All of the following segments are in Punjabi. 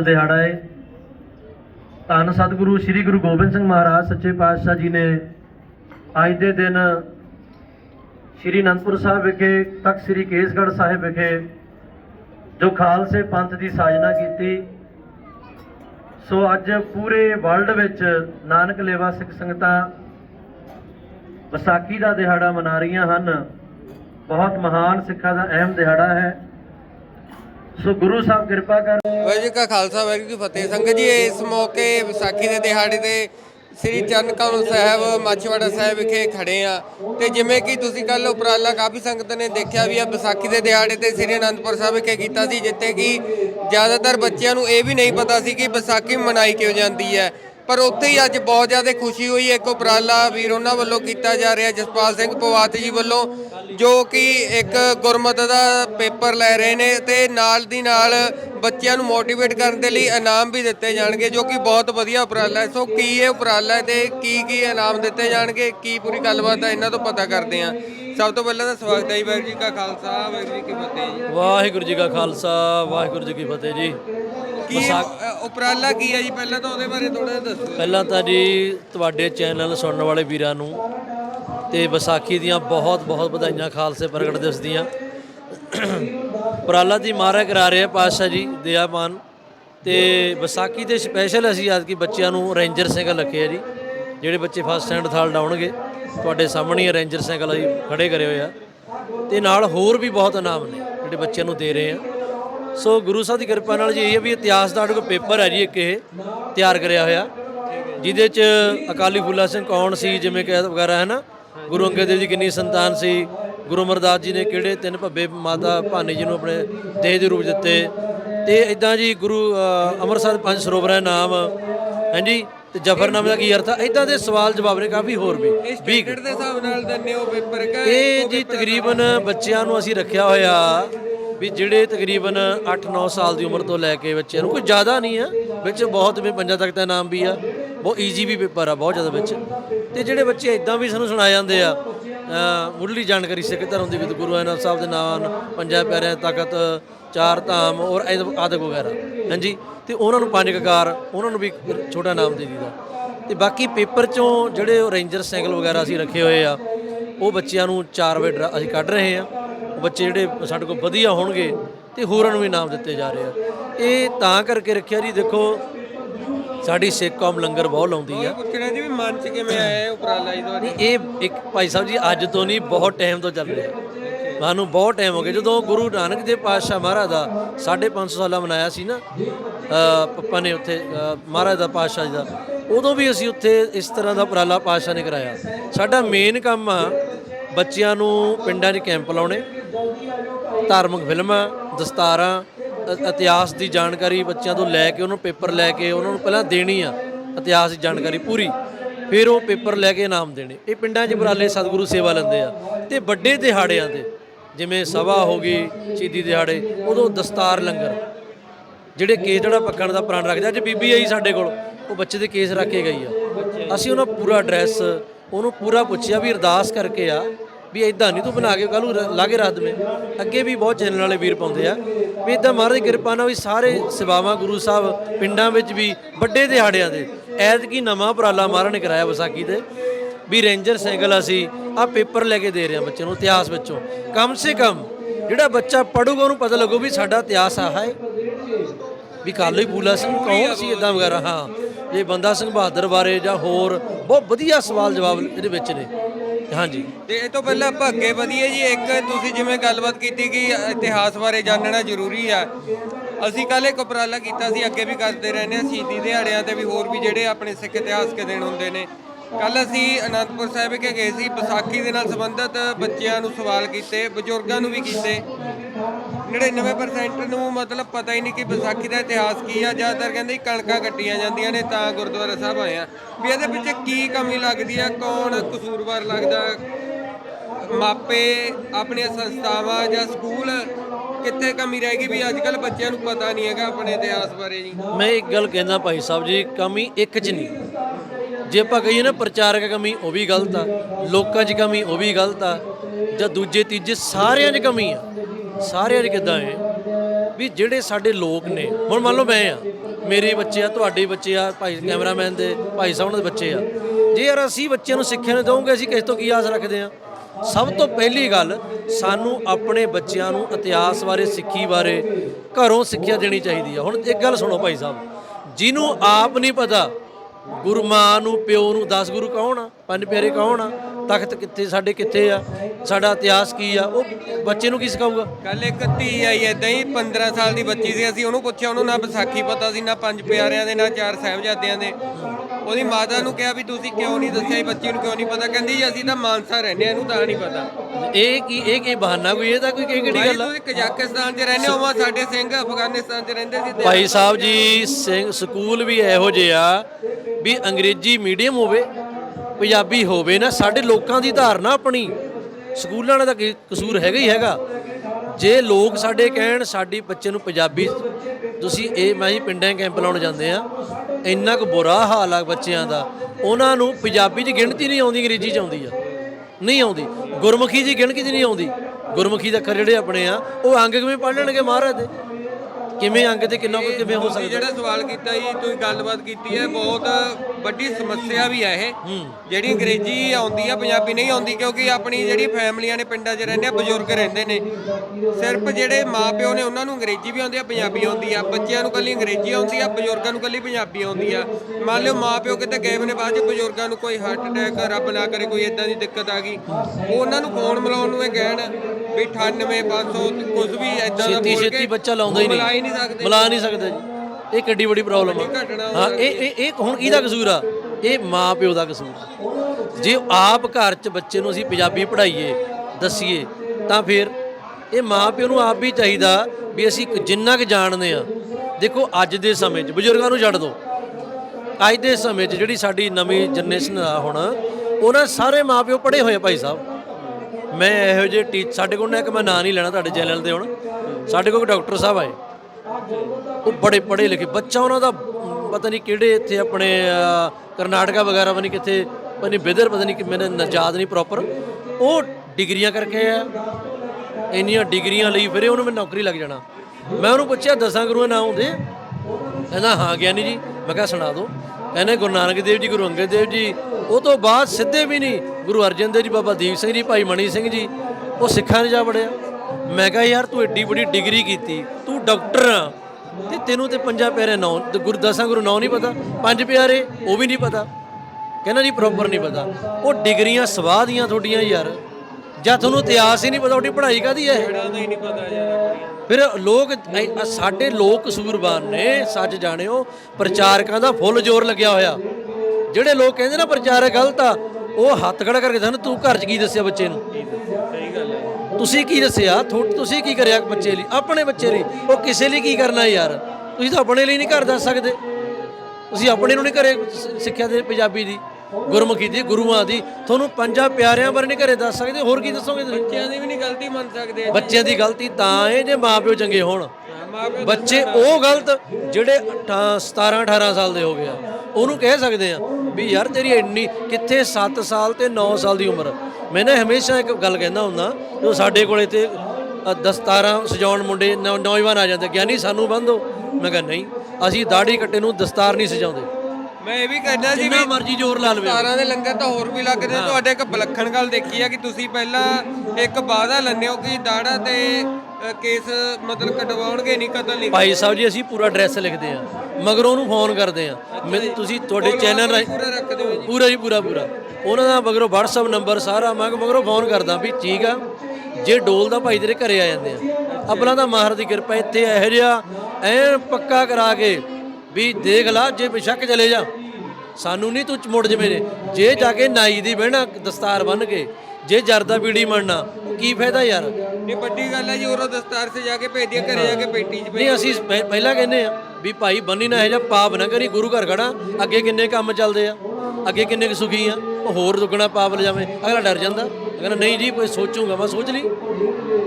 ਦਿਹਾੜਾ ਹੈ ਧੰਨ ਸਤਿਗੁਰੂ ਸ੍ਰੀ ਗੁਰੂ ਗੋਬਿੰਦ ਸਿੰਘ ਮਹਾਰਾਜ, ਸੱਚੇ ਪਾਤਸ਼ਾਹ ਜੀ ਨੇ ਅੱਜ ਦੇ ਦਿਨ ਸ੍ਰੀ ਅਨੰਦਪੁਰ ਸਾਹਿਬ ਵਿਖੇ ਤਖਤ ਸ੍ਰੀ ਕੇਸਗੜ੍ਹ ਸਾਹਿਬ ਵਿਖੇ ਜੋ ਖਾਲਸੇ ਪੰਥ ਦੀ ਸਾਜਨਾ ਕੀਤੀ। ਸੋ ਅੱਜ ਪੂਰੇ ਵਰਲਡ ਵਿੱਚ ਨਾਨਕ ਲੇਵਾ ਸਿੱਖ ਸੰਗਤਾਂ ਵਿਸਾਖੀ ਦਾ ਦਿਹਾੜਾ ਮਨਾ ਰਹੀਆਂ ਹਨ। ਬਹੁਤ ਮਹਾਨ ਸਿੱਖਾਂ ਦਾ ਅਹਿਮ ਦਿਹਾੜਾ ਹੈ। ਸੋ ਗੁਰੂ ਸਾਹਿਬ ਕਿਰਪਾ ਕਰ ਵਾਹਿਗੁਰੂ ਜੀ ਕਾ ਖਾਲਸਾ, ਵਾਹਿਗੁਰੂ ਜੀ ਫਤਿਹ। ਸੰਗਤ ਜੀ, ਇਸ ਮੌਕੇ ਵਿਸਾਖੀ ਦੇ ਦਿਹਾੜੇ ਤੇ ਸ੍ਰੀ ਚਰਨ ਕਮਲ ਸਾਹਿਬ, ਮਾਛੀਵਾੜਾ ਸਾਹਿਬ ਵਿਖੇ ਖੜੇ ਆ ਤੇ ਜਿਵੇਂ ਕਿ ਤੁਸੀਂ ਕੱਲ ਉਪਰਾਲਾ ਕਾਫੀ ਸੰਗਤ ਨੇ ਦੇਖਿਆ ਵੀ ਆ, ਵਿਸਾਖੀ ਦੇ ਦਿਹਾੜੇ ਤੇ ਸ੍ਰੀ ਅਨੰਦਪੁਰ ਸਾਹਿਬ ਵਿਖੇ ਕੀਤਾ ਸੀ, ਜਿੱਥੇ ਕਿ ਜ਼ਿਆਦਾਤਰ ਬੱਚਿਆਂ ਨੂੰ ਇਹ ਵੀ ਨਹੀਂ ਪਤਾ ਸੀ ਕਿ ਵਿਸਾਖੀ ਮਨਾਈ ਕਿਉਂ ਜਾਂਦੀ ਹੈ। ਪਰ ਉੱਥੇ ਹੀ ਅੱਜ ਬਹੁਤ ਜ਼ਿਆਦਾ ਖੁਸ਼ੀ ਹੋਈ। ਇੱਕ ਉਪਰਾਲਾ ਵੀਰ ਉਹਨਾਂ ਵੱਲੋਂ ਕੀਤਾ ਜਾ ਰਿਹਾ, ਜਸਪਾਲ ਸਿੰਘ ਪਵਾਤ ਜੀ ਵੱਲੋਂ, ਜੋ ਕਿ ਇੱਕ ਗੁਰਮਤ ਦਾ ਪੇਪਰ ਲੈ ਰਹੇ ਨੇ ਤੇ ਨਾਲ ਦੀ ਨਾਲ ਬੱਚਿਆਂ ਨੂੰ ਮੋਟੀਵੇਟ ਕਰਨ ਦੇ ਲਈ ਇਨਾਮ ਵੀ ਦਿੱਤੇ ਜਾਣਗੇ, ਜੋ ਕਿ ਬਹੁਤ ਵਧੀਆ ਉਪਰਾਲਾ ਹੈ। ਸੋ ਕੀ ਇਹ ਉਪਰਾਲਾ ਹੈ ਤੇ ਕੀ ਕੀ ਇਨਾਮ ਦਿੱਤੇ ਜਾਣਗੇ, ਕੀ ਪੂਰੀ ਗੱਲਬਾਤ ਹੈ, ਇਹਨਾਂ ਤੋਂ ਪਤਾ ਕਰਦੇ ਹਾਂ। ਸਭ ਤੋਂ ਪਹਿਲਾਂ ਤਾਂ ਸਵਾਗਤ ਹੈ ਜੀ, ਵਾਹਿਗੁਰੂ ਜੀ ਕਾ ਖਾਲਸਾ, ਵਾਹਿਗੁਰੂ ਜੀ ਕੀ ਫਤਿਹ ਜੀ। ਵਾਹਿਗੁਰੂ ਜੀ ਕਾ ਖਾਲਸਾ, ਵਾਹਿਗੁਰੂ ਜੀ ਕੀ ਫਤਿਹ ਜੀ। ਕੀ ਅ, ਉਪਰਾਲਾ ਕੀ ਹੈ ਜੀ? ਪਹਿਲਾਂ ਤਾਂ ਉਹਦੇ ਬਾਰੇ ਥੋੜਾ ਦੱਸੋ। ਪਹਿਲਾਂ ਤਾਂ ਜੀ ਤੁਹਾਡੇ ਚੈਨਲ ਸੁਣਨ ਵਾਲੇ ਵੀਰਾਂ ਨੂੰ ਤੇ ਵਿਸਾਖੀ ਦੀਆਂ ਬਹੁਤ ਬਹੁਤ ਵਧਾਈਆਂ ਖਾਲਸੇ ਪ੍ਰਗਟ ਦਿਵਸ ਦੀਆਂ। ਉਪਰਾਲਾ ਦੀ ਮਾਰਾ ਕਰਾ ਰਹੇ ਆ ਪਾਤਸ਼ਾਹ ਜੀ ਦਿਆਮਾਨ ਤੇ ਵਿਸਾਖੀ ਦੇ ਸਪੈਸ਼ਲ ਅਸੀਂ ਅੱਜ ਕੀ ਬੱਚਿਆਂ ਨੂੰ ਰੇਂਜਰ ਸਾਈਕਲ ਰੱਖੇ ਆ ਜੀ ਜਿਹੜੇ ਬੱਚੇ ਫਸਟ ਸਟੈਂਡ ਥਰਡ ਆਉਣਗੇ ਤੁਹਾਡੇ ਸਾਹਮਣੇ ਹੀ ਰੇਂਜਰ ਸਾਈਕਲ ਅਸੀਂ ਖੜੇ ਕਰੇ ਹੋਏ ਆ। ਤੇ ਨਾਲ ਹੋਰ ਵੀ ਬਹੁਤ ਇਨਾਮ ਨੇ ਜਿਹੜੇ ਬੱਚਿਆਂ ਨੂੰ ਦੇ ਰਹੇ ਆ। ਸੋ ਗੁਰੂ ਸਾਹਿਬ ਦੀ ਕਿਰਪਾ ਨਾਲ ਜੀ ਇਹ ਵੀ ਇਤਿਹਾਸ ਦਾ ਸਾਡੇ ਕੋਲ ਪੇਪਰ ਹੈ ਜੀ ਇੱਕ ਇਹ ਤਿਆਰ ਕਰਿਆ ਹੋਇਆ। ਜਿਹਦੇ ਚ ਅਕਾਲੀ ਫੂਲਾ ਸਿੰਘ ਕੌਣ ਸੀ ਜਿਵੇਂ ਕਿ ਵਗੈਰਾ ਹੈ ਨਾ ਗੁਰੂ ਅੰਗਦ ਦੇਵ ਜੀ ਕਿੰਨੀ ਸੰਤਾਨ ਸੀ ਗੁਰੂ ਅਮਰਦਾਸ ਜੀ ਨੇ ਕਿਹੜੇ ਤਿੰਨ ਭੱਬੇ ਮਾਤਾ ਭਾਨੀ ਜੀ ਨੂੰ ਆਪਣੇ ਦੇਹ ਦੇ ਰੂਪ ਦਿੱਤੇ। ਤੇ ਇਦਾਂ ਜੀ ਗੁਰੂ ਅੰਮ੍ਰਿਤਸਰ ਪੰਜ ਸਰੋਵਰਾਂ ਦੇ ਨਾਮ ਹਾਂਜੀ? ਤੇ ਜਫਰਨਾਮੇ ਦਾ ਕੀ ਅਰਥ ਆ? ਇਦਾਂ ਦੇ ਸਵਾਲ ਜਵਾਬ ਨੇ ਕਾਫੀ ਹੋਰ ਵੀ। ਇਹ ਸਟੈਂਡਰਡ ਦੇ ਹਿਸਾਬ ਨਾਲ ਦਿੰਦੇ ਹੋ ਪੇਪਰ ਕਿ ਇਹ ਜੀ ਤਕਰੀਬਨ ਬੱਚਿਆਂ ਨੂੰ ਅਸੀਂ ਰੱਖਿਆ ਹੋਇਆ। ਵੀ ਜਿਹੜੇ ਤਕਰੀਬਨ 8-9 ਸਾਲ ਦੀ ਉਮਰ ਤੋਂ ਲੈ ਕੇ ਬੱਚਿਆਂ ਨੂੰ, ਕੋਈ ਜ਼ਿਆਦਾ ਨਹੀਂ ਆ, ਵਿੱਚ ਬਹੁਤ ਵੀ ਪੰਜਾਂ ਤੱਕ ਦਾ ਨਾਮ ਵੀ ਆ, ਬਹੁਤ ਈਜ਼ੀ ਵੀ ਪੇਪਰ ਆ, ਬਹੁਤ ਜ਼ਿਆਦਾ ਵਿੱਚ। ਤੇ ਜਿਹੜੇ ਬੱਚੇ ਇਦਾਂ ਵੀ ਸਾਨੂੰ ਸੁਣਾਏ ਜਾਂਦੇ ਆ ਮੁੱਢਲੀ ਜਾਣਕਾਰੀ ਸਿੱਖ ਧਰਮ ਦੀ ਵੀ ਗੁਰੂ ਨਾਨਕ ਸਾਹਿਬ ਦੇ ਨਾਮ ਪੰਜਾਂ ਪਿਆਰਿਆਂ ਦੀ ਤਾਕਤ, ਚਾਰ ਧਾਮ ਔਰ ਆਦਿ- ਆਦਿਕ ਵਗੈਰਾ। ਹਾਂਜੀ? ਤੇ ਉਹਨਾਂ ਨੂੰ ਪੰਜ ਕਕਾਰ ਉਹਨਾਂ ਨੂੰ ਵੀ ਛੋਟਾ ਨਾਮ ਦੇ ਦੀਦਾ ਤੇ ਬਾਕੀ ਪੇਪਰ ਚੋਂ ਜਿਹੜੇ ਉਹ ਰੇਂਜਰ ਸਾਈਕਲ ਵਗੈਰਾ ਅਸੀਂ ਰੱਖੇ ਹੋਏ ਆ, ਉਹ ਬੱਚਿਆਂ ਨੂੰ 4 ਵਜੇ ਡਰਾ- ਅਸੀਂ ਕੱਢ ਰਹੇ ਆ। ਬੱਚੇ ਜਿਹੜੇ ਸਾਡੇ ਕੋਲ ਵਧੀਆ ਹੋਣਗੇ ਤੇ ਹੋਰਾਂ ਨੂੰ ਵੀ ਇਨਾਮ ਦਿੱਤੇ ਜਾ ਰਹੇ ਆ। ਇਹ ਤਾਂ ਕਰਕੇ ਰੱਖਿਆ ਜੀ ਦੇਖੋ ਸਾਡੀ ਸਿੱਖ ਕੌਮ ਲੰਗਰ ਬਹੁਤ ਲਾਉਂਦੀ ਆ। ਪੁੱਛਣਾ ਜੀ ਵੀ ਮਨ ਚ ਕਿਵੇਂ ਆਇਆ ਇਹ ਉਪਰਾਲਾ ਜੀ ਤੁਹਾਡੇ? ਇਹ ਇੱਕ ਭਾਈ ਸਾਹਿਬ ਜੀ ਅੱਜ ਤੋਂ ਨਹੀਂ ਬਹੁਤ ਟਾਈਮ ਤੋਂ ਚੱਲ ਰਿਹਾ। ਸਾਨੂੰ ਬਹੁਤ ਟਾਈਮ ਹੋ ਗਿਆ। ਜਦੋਂ ਗੁਰੂ ਨਾਨਕ ਦੇਵ ਪਾਤਸ਼ਾਹ ਮਹਾਰਾਜ ਦਾ 550 ਸਾਲਾ ਮਨਾਇਆ ਸੀ ਨਾ ਪੱਪਾ ਨੇ ਉੱਥੇ ਮਹਾਰਾਜ ਦਾ ਪਾਤਸ਼ਾਹ ਜੀ ਦਾ ਉਦੋਂ ਵੀ ਅਸੀਂ ਉੱਥੇ ਇਸ ਤਰ੍ਹਾਂ ਦਾ ਉਪਰਾਲਾ ਪਾਤਸ਼ਾਹ ਨੇ ਕਰਾਇਆ। ਸਾਡਾ ਮੇਨ ਕੰਮ ਆ ਬੱਚਿਆਂ ਨੂੰ ਪਿੰਡਾਂ 'ਚ ਕੈਂਪ ਲਾਉਣੇ। ਧਾਰਮਿਕ ਫਿਲਮਾਂ ਦਸਤਾਰਾਂ ਇਤਿਹਾਸ ਦੀ ਜਾਣਕਾਰੀ ਬੱਚਿਆਂ ਤੋਂ ਲੈ ਕੇ, ਉਹਨੂੰ ਪੇਪਰ ਲੈ ਕੇ, ਉਹਨਾਂ ਨੂੰ ਪਹਿਲਾਂ ਦੇਣੀ ਆ, ਇਤਿਹਾਸ ਦੀ ਜਾਣਕਾਰੀ ਪੂਰੀ। ਫਿਰ ਉਹ ਪੇਪਰ ਲੈ ਕੇ ਇਨਾਮ ਦੇਣੇ। ਇਹ ਪਿੰਡਾਂ 'ਚ ਉਪਰਾਲੇ ਸਤਿਗੁਰੂ ਸੇਵਾ ਲੈਂਦੇ ਆ। ਤੇ ਵੱਡੇ ਦਿਹਾੜਿਆਂ ਤੇ, ਜਿਵੇਂ ਸਭਾ ਹੋ ਗਈ, ਸ਼ਹੀਦੀ ਦਿਹਾੜੇ, ਉਦੋਂ ਦਸਤਾਰ ਲੰਗਰ, ਜਿਹੜੇ ਕੇਸ ਜਿਹੜਾ ਪੱਕਣ ਦਾ ਪ੍ਰਾਣ ਰੱਖਦੇ ਅੱਜ ਬੀਬੀ ਆਈ ਸਾਡੇ ਕੋਲ, ਉਹ ਬੱਚੇ ਦੇ ਕੇਸ ਰੱਖ ਕੇ ਗਈ ਆ। ਅਸੀਂ ਉਹਨਾਂ ਪੂਰਾ ਐਡਰੈਸ ਉਹਨੂੰ ਪੂਰਾ ਪੁੱਛਿਆ ਵੀ ਅਰਦਾਸ ਕਰਕੇ ਆ ਵੀ ਇਦਾਂ ਨਹੀਂ ਤੂੰ ਬਣਾ ਕੇ ਕੱਲ ਨੂੰ ਰ- ਰੱਖ ਦੇਵੇਂ। ਅੱਗੇ ਵੀ ਬਹੁਤ ਚੈਨਲ ਵਾਲੇ ਵੀਰ ਪਾਉਂਦੇ ਆ। ਵੀ ਇਦਾਂ ਮਹਾਰਾਜ ਦੀ ਕਿਰਪਾ ਨਾਲ ਵੀ ਸਾਰੇ ਸੇਵਾਵਾਂ ਗੁਰੂ ਸਾਹਿਬ ਪਿੰਡਾਂ ਵਿੱਚ ਵੀ ਵੱਡੇ ਦਿਹਾੜਿਆਂ ਦੇ ਐਤਕੀ ਨਵਾਂ ਉਪਰਾਲਾ ਮਹਾਰਾਜ ਨੇ ਕਰਾਇਆ ਵਿਸਾਖੀ ਤੇ। ਵੀ ਰੇਂਜਰ ਸਾਈਕਲ ਅਸੀਂ ਆ ਪੇਪਰ ਲੈ ਕੇ ਦੇ ਰਹੇ ਹਾਂ ਬੱਚੇ ਨੂੰ ਇਤਿਹਾਸ ਵਿੱਚੋਂ। ਕਮ ਸੇ ਕਮ ਜਿਹੜਾ ਬੱਚਾ ਪੜੂਗਾ ਉਹਨੂੰ ਪਤਾ ਲੱਗੂ ਵੀ ਸਾਡਾ ਇਤਿਹਾਸ ਆ ਹੈ। ਵੀ ਕਾਲੂ ਹੀ ਫੂਲਾ ਸਿੰਘ ਕੌਣ ਸੀ ਇਦਾਂ ਵਗੈਰਾ, ਹਾਂ। ਇਹ ਬੰਦਾ ਸਿੰਘ ਬਹਾਦਰ ਬਾਰੇ ਜਾਂ ਹੋਰ ਬਹੁਤ ਵਧੀਆ ਸਵਾਲ ਜਵਾਬ ਇਹਦੇ ਵਿੱਚ ਨੇ। ਹਾਂਜੀ। ਤੇ ਇਹ ਤੋਂ ਪਹਿਲਾਂ ਆਪਾਂ ਅੱਗੇ ਵਧੀਏ ਜੀ, ਇੱਕ ਤੁਸੀਂ ਜਿਵੇਂ ਗੱਲਬਾਤ ਕੀਤੀ ਕਿ ਇਤਿਹਾਸ ਬਾਰੇ ਜਾਣਨਾ ਜ਼ਰੂਰੀ ਆ। ਅਸੀਂ ਕੱਲ ਇੱਕ ਉਪਰਾਲਾ ਕੀਤਾ ਸੀ, ਅੱਗੇ ਵੀ ਕਰਦੇ ਰਹਿੰਦੇ ਆ, ਸ਼ਹੀਦੀ ਦਿਹਾੜਿਆਂ ਤੇ ਵੀ ਹੋਰ ਵੀ ਜਿਹੜੇ ਆਪਣੇ ਸਿੱਖ ਇਤਿਹਾਸ ਕੇ ਦਿਨ ਹੁੰਦੇ ਨੇ। ਕੱਲ ਅਸੀਂ ਅਨੰਦਪੁਰ ਸਾਹਿਬ ਵਿਖੇ ਗਏ ਸੀ, ਵਿਸਾਖੀ ਦੇ ਨਾਲ ਸੰਬੰਧਿਤ ਬੱਚਿਆਂ ਨੂੰ ਸਵਾਲ ਕੀਤੇ, ਬਜ਼ੁਰਗਾਂ ਨੂੰ ਵੀ ਕੀਤੇ। 99% ਨੂੰ ਮਤਲਬ ਪਤਾ ਹੀ ਨਹੀਂ ਕਿ ਵਿਸਾਖੀ ਦਾ ਇਤਿਹਾਸ ਕੀ ਆ, ਜ਼ਿਆਦਾਤਰ ਕਹਿੰਦੇ ਕਣਕਾਂ ਕੱਟੀਆਂ ਜਾਂਦੀਆਂ ਨੇ ਤਾਂ ਗੁਰਦੁਆਰਾ ਸਾਹਿਬ ਆਏ ਆ। ਵੀ ਇਹਦੇ ਪਿੱਛੇ ਕੀ ਕਮੀ ਲੱਗਦੀ ਆ? ਕੌਣ ਕਸੂਰਵਾਰ ਲੱਗਦਾ? ਮਾਪੇ, ਆਪਣੀਆਂ ਸੰਸਥਾਵਾਂ ਜਾਂ ਸਕੂਲ ਕਿੱਥੇ ਕਮੀ ਰਹਿ ਗਈ? ਵੀ ਅੱਜ ਕੱਲ ਬੱਚਿਆਂ ਨੂੰ ਪਤਾ ਨਹੀਂ ਹੈਗਾ ਆਪਣੇ ਇਤਿਹਾਸ ਬਾਰੇ ਜੀ। ਮੈਂ ਇੱਕ ਗੱਲ ਕਹਿੰਦਾ ਭਾਈ ਸਾਹਿਬ ਜੀ, ਕਮੀ ਇੱਕ 'ਚ ਨਹੀਂ। ਜੇ ਆਪਾਂ ਕਹੀਏ ਨਾ ਪ੍ਰਚਾਰਕ ਕਮੀ, ਉਹ ਵੀ ਗਲਤ ਆ। ਲੋਕਾਂ 'ਚ ਕਮੀ, ਉਹ ਵੀ ਗਲਤ ਆ। ਜਾਂ ਦੂਜੇ, ਤੀਜੇ ਸਾਰਿਆਂ 'ਚ ਕਮੀ ਆ। ਸਾਰਿਆਂ 'ਚ ਕਿੱਦਾਂ ਹੈ ਵੀ ਜਿਹੜੇ ਸਾਡੇ ਲੋਕ ਨੇ, ਹੁਣ ਮੰਨ ਲਓ ਮੈਂ ਆ, ਮੇਰੇ ਬੱਚੇ ਆ, ਤੁਹਾਡੇ ਬੱਚੇ ਆ, ਭਾਈ ਕੈਮਰਾਮੈਨ ਦੇ, ਭਾਈ ਸਾਹਿਬ ਦੇ ਬੱਚੇ ਆ। ਜੇ ਯਾਰ ਅਸੀਂ ਬੱਚਿਆਂ ਨੂੰ ਸਿੱਖਿਆ ਨੂੰ ਦਵਾਂਗੇ ਅਸੀਂ ਕਿਸ ਤੋਂ ਕੀ ਆਸ ਰੱਖਦੇ ਆ? ਸਭ ਤੋਂ ਪਹਿਲੀ ਗੱਲ, ਸਾਨੂੰ ਆਪਣੇ ਬੱਚਿਆਂ ਨੂੰ ਇਤਿਹਾਸ ਬਾਰੇ, ਸਿੱਖੀ ਬਾਰੇ ਘਰੋਂ ਸਿੱਖਿਆ ਦੇਣੀ ਚਾਹੀਦੀ ਆ। ਹੁਣ ਇੱਕ ਗੱਲ ਸੁਣੋ ਭਾਈ ਸਾਹਿਬ, ਜਿਹਨੂੰ ਆਪ ਨਹੀਂ ਪਤਾ ਗੁਰੂ ਮਾਂ ਨੂੰ, ਪਿਓ ਨੂੰ 10 ਗੁਰੂ ਕੌਣ ਆ? ਪੰਜ ਪਿਆਰੇ ਕੌਣ ਆ? ਤਖਤ ਕਿੱਥੇ ਸਾਡੇ ਕਿੱਥੇ ਆ? ਸਾਡਾ ਇਤਿਹਾਸ ਕੀ ਆ? ਉਹ ਬੱਚੇ ਨੂੰ ਕੀ ਸਿਖਾਊਗਾ? ਕੱਲ ਇੱਕ ਧੀ ਆਈ ਏਦਾਂ ਹੀ 15 ਸਾਲ ਦੀ ਬੱਚੀ ਸੀ। ਅਸੀਂ ਉਹਨੂੰ ਪੁੱਛਿਆ ਉਹਨੂੰ ਨਾ ਵਿਸਾਖੀ ਪਤਾ ਸੀ ਨਾ ਪੰਜ ਪਿਆਰਿਆਂ ਦੇ ਨਾ ਚਾਰ ਸਾਹਿਬਜ਼ਾਦਿਆਂ ਦੇ। ਉਹਦੀ ਮਾਤਾ ਨੂੰ ਕਿਹਾ ਵੀ ਤੁਸੀਂ ਕਿਉਂ ਨਹੀਂ ਦੱਸਿਆ ਇਹ ਬੱਚੀ ਨੂੰ ਕਿਉਂ ਨਹੀਂ ਪਤਾ? ਕਹਿੰਦੀ ਜੀ ਅਸੀਂ ਤਾਂ ਮਾਨਸਾ ਰਹਿੰਦੇ ਆ ਇਹਨੂੰ ਤਾਂ ਨਹੀਂ ਪਤਾ। ਇਹ ਕੀ ਇਹ ਕੀ ਬਹਾਨਾ ਕੋਈ ਇਹ ਤਾਂ ਕੋਈ ਕਿਹੜੀ ਗੱਲ ਆ? ਤੁਸੀਂ ਕਜ਼ਾਕਿਸਤਾਨ 'ਚ ਰਹਿੰਦੇ ਹੋ ਸਾਡੇ ਸਿੰਘ ਅਫਗਾਨਿਸਤਾਨ 'ਚ ਰਹਿੰਦੇ ਸੀ ਭਾਈ ਸਾਹਿਬ ਜੀ ਸਿੰਘ ਸਕੂਲ ਵੀ ਇਹੋ ਜਿਹੇ ਆ ਵੀ ਅੰਗਰੇਜ਼ੀ ਮੀਡੀਅਮ ਹੋਵੇ। ਪੰਜਾਬੀ ਹੋਵੇ ਨਾ, ਸਾਡੇ ਲੋਕਾਂ ਦੀ ਧਾਰਨਾ ਆਪਣੀ। ਸਕੂਲਾਂ ਦਾ ਤਾਂ ਕੀ ਕਸੂਰ ਹੈਗਾ ਹੀ ਹੈਗਾ। ਜੇ ਲੋਕ ਸਾਡੇ ਕਹਿਣ, ਸਾਡੀ ਬੱਚੇ ਨੂੰ ਪੰਜਾਬੀ ਤੁਸੀਂ ਇਹ ਮੈਂ ਹੀ ਪਿੰਡਾਂ ਕੈਂਪ ਲਾਉਣ ਜਾਂਦੇ ਆ, ਇੰਨਾ ਕੁ ਬੁਰਾ ਹਾਲ ਆ ਬੱਚਿਆਂ ਦਾ। ਉਹਨਾਂ ਨੂੰ ਪੰਜਾਬੀ 'ਚ ਗਿਣਤੀ ਨਹੀਂ ਆਉਂਦੀ, ਅੰਗਰੇਜ਼ੀ 'ਚ ਆਉਂਦੀ ਆ। ਨਹੀਂ ਆਉਂਦੀ। ਗੁਰਮੁਖੀ ਦੀ ਗਿਣਤੀ 'ਚ ਨਹੀਂ ਆਉਂਦੀ। ਗੁਰਮੁਖੀ ਦੇ ਅੱਖਰ ਜਿਹੜੇ ਆਪਣੇ ਆ, ਉਹ ਅੰਗ ਕਿਵੇਂ ਪੜ੍ਹ ਲੈਣਗੇ ਮਹਾਰਾਜ ਦੇ? ਕਿਵੇਂ ਅੰਗ ਤੇ ਕਿੰਨਾ ਕੁ ਕਿਵੇਂ ਹੋ ਤੁਸੀਂ ਸਕਦਾ? ਜਿਹੜਾ ਸਵਾਲ ਕੀਤਾ ਜੀ ਤੁਸੀਂ ਗੱਲਬਾਤ ਕੀਤੀ ਹੈ ਬਹੁਤ ਵੱਡੀ ਸਮੱਸਿਆ ਵੀ ਹੈ ਇਹ। ਜਿਹੜੀ ਅੰਗਰੇਜ਼ੀ ਆਉਂਦੀ ਆ ਪੰਜਾਬੀ ਨਹੀਂ ਆਉਂਦੀ ਕਿਉਂਕਿ ਆਪਣੀ ਜਿਹੜੀ ਫੈਮਲੀਆਂ ਨੇ ਪਿੰਡਾਂ 'ਚ ਰਹਿੰਦੇ ਆ ਬਜ਼ੁਰਗ ਰਹਿੰਦੇ ਨੇ। ਸਿਰਫ ਜਿਹੜੇ ਮਾਪਿਓ ਨੇ ਉਹਨਾਂ ਨੂੰ ਅੰਗਰੇਜ਼ੀ ਵੀ ਆਉਂਦੀ ਆ ਪੰਜਾਬੀ ਆਉਂਦੀ ਆ। ਬੱਚਿਆਂ ਨੂੰ ਕੱਲੀ ਅੰਗਰੇਜ਼ੀ ਆਉਂਦੀ ਆ ਬਜ਼ੁਰਗਾਂ ਨੂੰ ਕੱਲੀ ਪੰਜਾਬੀ ਆਉਂਦੀ ਆ। ਮੰਨ ਲਿਓ ਮਾਪਿਓ ਕਿਤੇ ਗਏ ਹੋਏ ਨੇ ਬਾਅਦ 'ਚ ਬਜ਼ੁਰਗਾਂ ਨੂੰ ਕੋਈ ਹਾਰਟ ਅਟੈਕ ਰੱਬ ਨਾ ਕਰੇ ਕੋਈ ਇਦਾਂ ਦੀ ਦਿੱਕਤ ਆ ਗਈ। ਉਹ ਉਹਨਾਂ ਨੂੰ ਫੋਨ ਮਿਲਾਉਣ ਨੂੰ ਇਹ ਕਹਿਣ ਵੀ 98500 ਕੁਝ ਵੀ ਇਦਾਂ ਦਾ ਛੇਤੀ ਛੇਤੀ ਬੱਚਾ ਲਾਉਂਦਾ ਹੀ ਮਿਲਾ ਹੀ ਨਹੀਂ ਨਹੀਂ ਸਕਦੇ ਮਿਲਾ ਨਹੀਂ ਸਕਦਾ ਜੀ। ਇਹ ਕਿੱਡੀ ਵੱਡੀ ਪ੍ਰੋਬਲਮ ਆ। ਘਟਨਾ ਹਾਂ ਇਹ ਇਹ ਇਹ ਹੁਣ ਕਿਹਦਾ ਕਸੂਰ ਆ? ਇਹ ਮਾਂ ਪਿਓ ਦਾ ਕਸੂਰ। ਜੇ ਆਪ ਘਰ 'ਚ ਬੱਚੇ ਨੂੰ ਅਸੀਂ ਪੰਜਾਬੀ ਪੜ੍ਹਾਈਏ ਦੱਸੀਏ ਤਾਂ ਫਿਰ ਇਹ ਮਾਂ ਪਿਓ ਨੂੰ ਆਪ ਵੀ ਚਾਹੀਦਾ ਵੀ ਅਸੀਂ ਜਿੰਨਾ ਕੁ ਜਾਣਦੇ ਆ ਦੇਖੋ ਅੱਜ ਦੇ ਸਮੇਂ 'ਚ ਬਜ਼ੁਰਗਾਂ ਨੂੰ ਛੱਡ ਦਿਓ ਅੱਜ ਦੇ ਸਮੇਂ 'ਚ ਜਿਹੜੀ ਸਾਡੀ ਨਵੀਂ ਜਨਰੇਸ਼ਨ ਆ ਹੁਣ ਉਹਨਾਂ ਸਾਰੇ ਮਾਪਿਓ ਪੜ੍ਹੇ ਹੋਏ ਆ ਭਾਈ ਸਾਹਿਬ। ਮੈਂ ਇਹੋ ਜਿਹੇ ਟੀ ਸਾਡੇ ਕੋਲ ਨਾ ਇੱਕ ਮੈਂ ਨਾਂ ਨਹੀਂ ਲੈਣਾ ਤੁਹਾਡੇ ਚੈਨਲ ਤੇ ਹੁਣ। ਸਾਡੇ ਕੋਲ ਇੱਕ ਡਾਕਟਰ ਸਾਹਿਬ ਆਏ। ਉਹ ਬੜੇ ਪੜ੍ਹੇ ਲਿਖੇ ਬੱਚਾ ਉਹਨਾਂ ਦਾ, ਪਤਾ ਨਹੀਂ ਕਿਹੜੇ ਇੱਥੇ ਆਪਣੇ ਕਰਨਾਟਕਾ ਵਗੈਰਾ ਪਤਾ ਨਹੀਂ ਕਿੱਥੇ, ਪਤਾ ਨਹੀਂ ਬਿਦਰ ਪਤਾ ਨਹੀਂ ਕਿ ਮੈਨੂੰ ਨਜ਼ਾਦ ਨਹੀਂ ਪ੍ਰੋਪਰ ਉਹ ਡਿਗਰੀਆਂ ਕਰਕੇ ਆ ਇੰਨੀਆਂ ਡਿਗਰੀਆਂ ਲਈ ਫਿਰੇ ਉਹਨੂੰ ਮੈਂ ਨੌਕਰੀ ਲੱਗ ਜਾਣਾ। ਮੈਂ ਉਹਨੂੰ ਪੁੱਛਿਆ, ਦਸਾਂ ਗੁਰੂਆਂ ਨਾਂ ਹੁੰਦੇ ਕਹਿੰਦਾ, ਹਾਂ ਗਿਆਨੀ ਜੀ, ਮੈਂ ਕਿਹਾ ਸੁਣਾ ਦਿਓ। ਕਹਿੰਦੇ, ਗੁਰੂ ਨਾਨਕ ਦੇਵ ਜੀ, ਗੁਰੂ ਅੰਗਦ ਦੇਵ ਜੀ, ਉਹ ਤੋਂ ਬਾਅਦ ਸਿੱਧੇ ਵੀ ਨਹੀਂ ਗੁਰੂ ਅਰਜਨ ਦੇਵ ਜੀ, ਬਾਬਾ ਦੀਪ ਸਿੰਘ ਜੀ, ਭਾਈ ਮਣੀ ਸਿੰਘ ਜੀ, ਉਹ ਸਿੱਖਾਂ ਨੇ ਜਾ ਵੜਿਆ। ਮੈਂ ਕਿਹਾ, ਯਾਰ ਤੂੰ ਐਡੀ ਵੱਡੀ ਡਿਗਰੀ ਕੀਤੀ, ਤੂੰ ਡਾਕਟਰ ਆ। ਤੇ ਤੈਨੂੰ ਤੇ ਪੰਜਾਂ ਪਿਆਰੇ ਨੌ, ਤੇ ਗੁਰੂ, ਦਸਾਂ ਗੁਰੂ ਨੌ ਨਹੀਂ ਪਤਾ, ਪੰਜ ਪਿਆਰੇ, ਉਹ ਵੀ ਨਹੀਂ ਪਤਾ। ਕਹਿੰਦਾ ਜੀ ਪ੍ਰੋਪਰ ਨਹੀਂ ਪਤਾ। ਉਹ ਡਿਗਰੀਆਂ ਸਵਾਹ ਦੀਆਂ ਤੁਹਾਡੀਆਂ ਯਾਰ। ਜਾਂ ਤੁਹਾਨੂੰ ਇਤਿਹਾਸ ਹੀ ਨਹੀਂ ਪਤਾ, ਤੁਹਾਡੀ ਪੜ੍ਹਾਈ ਕਾਦੀ ਹੈ ਇਹ? ਨਹੀਂ ਪਤਾ ਯਾਰ। ਫਿਰ ਲੋਕ ਐ- ਸਾਡੇ ਲੋਕ ਕਸੂਰਬਾਨ ਨੇ ਸੱਚ ਜਾਣਿਓ ਪ੍ਰਚਾਰਕਾਂ ਦਾ ਫੁੱਲ ਜ਼ੋਰ ਲੱਗਿਆ ਹੋਇਆ। ਜਿਹੜੇ ਲੋਕ ਕਹਿੰਦੇ ਨਾ ਪ੍ਰਚਾਰਕ ਗਲਤ ਆ ਉਹ ਹੱਥ ਖੜਾ ਕਰਕੇ ਦੱਸਣ ਤੂੰ ਘਰ 'ਚ ਕੀ ਦੱਸਿਆ ਬੱਚੇ ਨੂੰ? ਸਹੀ ਗੱਲ ਹੈ। ਤੁਸੀਂ ਕੀ ਦੱਸਿਆ? ਥੋ- ਤੁਸੀਂ ਕੀ ਕਰਿਆ ਬੱਚੇ ਲਈ? ਆਪਣੇ ਬੱਚੇ ਲਈ। ਉਹ ਕਿਸੇ ਲਈ ਕੀ ਕਰਨਾ ਯਾਰ? ਤੁਸੀਂ ਤਾਂ ਆਪਣੇ ਲਈ ਨਹੀਂ ਘਰ ਦੱਸ ਸਕਦੇ। ਤੁਸੀਂ ਆਪਣੇ ਨੂੰ ਨਹੀਂ ਘਰੇ ਸ- ਸਿੱਖਿਆ ਦੇ ਪੰਜਾਬੀ ਦੀ। ਗੁਰਮੁਖੀ ਦੀ ਗੁਰੂਆਂ ਦੀ। ਤੁਹਾਨੂੰ ਪੰਜਾਂ ਪਿਆਰਿਆਂ ਬਾਰੇ ਨਹੀਂ ਘਰੇ ਦੱਸ ਸਕਦੇ ਹੋਰ ਕੀ ਦੱਸੋਗੇ ਤੁਸੀਂ? ਬੱਚਿਆਂ ਦੀ ਵੀ ਨਹੀਂ ਗਲਤੀ ਮੰਨ ਸਕਦੇ ਬੱਚਿਆਂ ਦੀ ਗਲਤੀ ਤਾਂ ਹੈ ਜੇ ਮਾਪਿਓ ਚੰਗੇ ਹੋਣ। ਬੱਚੇ ਉਹ ਗਲਤ ਜਿਹੜੇ 17 18 ਸਾਲ ਦੇ ਹੋ ਗਿਆ ਉਹਨੂੰ ਕਹਿ ਸਕਦੇ ਆ ਵੀ ਯਾਰ ਤੇਰੀ ਇੰਨੀ ਕਿੱਥੇ 7 ਸਾਲ ਤੇ 9 ਸਾਲ ਦੀ ਉਮਰ। ਮੈਂ ਨਾ ਹਮੇਸ਼ਾ ਇੱਕ ਗੱਲ ਕਹਿੰਦਾ ਹੁੰਦਾ ਜੋ ਸਾਡੇ ਕੋਲੇ ਤੇ ਅ, ਦਸਤਾਰਾਂ ਸਜਾਉਣ ਮੁੰਡੇ ਨੌਜਵਾਨ ਆ ਜਾਂਦੇ ਗਿਆਨੀ ਸਾਨੂੰ ਬੰਦੋ ਮੈਂ ਕਿਹਾ ਨਹੀਂ ਅਸੀਂ ਦਾੜੀ ਕੱਟੇ ਨੂੰ ਦਸਤਾਰ ਨਹੀਂ ਸਜਾਉਂਦੇ। ਮੈਂ ਇਹ ਵੀ ਕਹਿਣਾ ਸੀ ਜਿੰਨਾ ਵੀ ਮਰਜ਼ੀ ਜ਼ੋਰ ਲਾ ਲਵੇ। ਤਾਰਾਂ ਦੇ ਲੰਗਰ ਤਾਂ ਹੋਰ ਵੀ ਲੱਗਦੇ ਤੁਹਾਡੇ ਇੱਕ ਵਿਲੱਖਣ ਗੱਲ ਦੇਖੀ ਆ ਕਿ ਤੁਸੀਂ ਪਹਿਲਾਂ ਇੱਕ ਵਾਅਦਾ ਲੈਂਦੇ ਹੋ ਕਿ ਦਾੜਾ ਤੇ ਅ, ਕੇਸ ਮਤਲਬ ਕਟਵਾਉਣਗੇ ਨਹੀਂ ਕਤਲ ਨਹੀਂ ਭਾਈ ਸਾਹਿਬ ਜੀ ਅਸੀਂ ਪੂਰਾ ਐਡਰੈਸ ਲਿਖਦੇ ਆ ਮਗਰ ਉਹਨੂੰ ਫੋਨ ਕਰਦੇ ਆ ਮੈਂ ਤੁਸੀਂ ਤੁਹਾਡੇ ਚੈਨਲ ਰਾਹੀਂ ਜੀ। ਪੂਰਾ ਜੀ ਪੂਰਾ ਪੂਰਾ। ਉਹਨਾਂ ਦਾ ਮਗਰੋਂ WhatsApp ਨੰਬਰ ਸਾਰਾ ਮੈਂ ਮਗਰੋਂ ਫੋਨ ਕਰਦਾ ਵੀ ਠੀਕ ਆ ਜੇ ਡੋਲ ਦਾ ਭਾਈ ਤੇਰੇ ਘਰੇ ਆ ਜਾਂਦੇ ਆ। ਆਪਣਾ ਤਾਂ ਮਾਹਰ ਦੀ ਕਿਰਪਾ ਇੱਥੇ ਇਹੋ ਜਿਹਾ ਐਨ ਪੱਕਾ ਕਰਾ ਕੇ ਵੀ ਦੇਖ ਲਾ ਜੇ ਬੇਸ਼ੱਕ ਚਲੇ ਜਾ। ਸਾਨੂੰ ਨਹੀਂ ਤੂੰ ਮੁੜ ਜਵੇਂ ਜੇ ਜੇ ਜਾ ਕੇ ਨਾਈ ਦੀ ਬਹਿਣਾ ਦਸਤਾਰ ਬੰਨ ਕੇ ਜੇ ਜਰਦਾ ਬੀੜੀ ਮੜਨਾ ਉਹ ਕੀ ਫਾਇਦਾ ਯਾਰ? ਇਹ ਵੱਡੀ ਗੱਲ ਹੈ ਜੀ ਉਰੋਂ ਦਸਤਾਰ ਸੇ ਜਾ ਕੇ ਭੇਜ ਦਿਆ ਘਰੇ ਜਾ ਕੇ ਪੇਟੀ 'ਚ ਨਹੀਂ ਅਸੀਂ ਪਹਿ- ਪਹਿਲਾਂ ਕਹਿੰਦੇ ਆ ਵੀ ਭਾਈ ਬੰਨੀ ਨਾ ਇਹ ਜਿਹਾ ਪਾਪ ਨਾ ਕਰੀ ਗੁਰੂ ਘਰ ਖੜਾ ਅੱਗੇ ਕਿੰਨੇ ਕੰਮ ਚੱਲਦੇ ਆ ਅੱਗੇ ਕਿੰਨੇ ਕੁ ਸੁਖੀ ਆ ਉਹ ਹੋਰ ਦੁੱਗਣਾ ਪਾਪ ਲਿਜਾਵੇਂ। ਅਗਲਾ ਡਰ ਜਾਂਦਾ ਕਹਿੰਦਾ ਨਹੀਂ ਜੀ ਕੋਈ ਸੋਚੂਗਾ ਮੈਂ ਸੋਚ ਲਈ।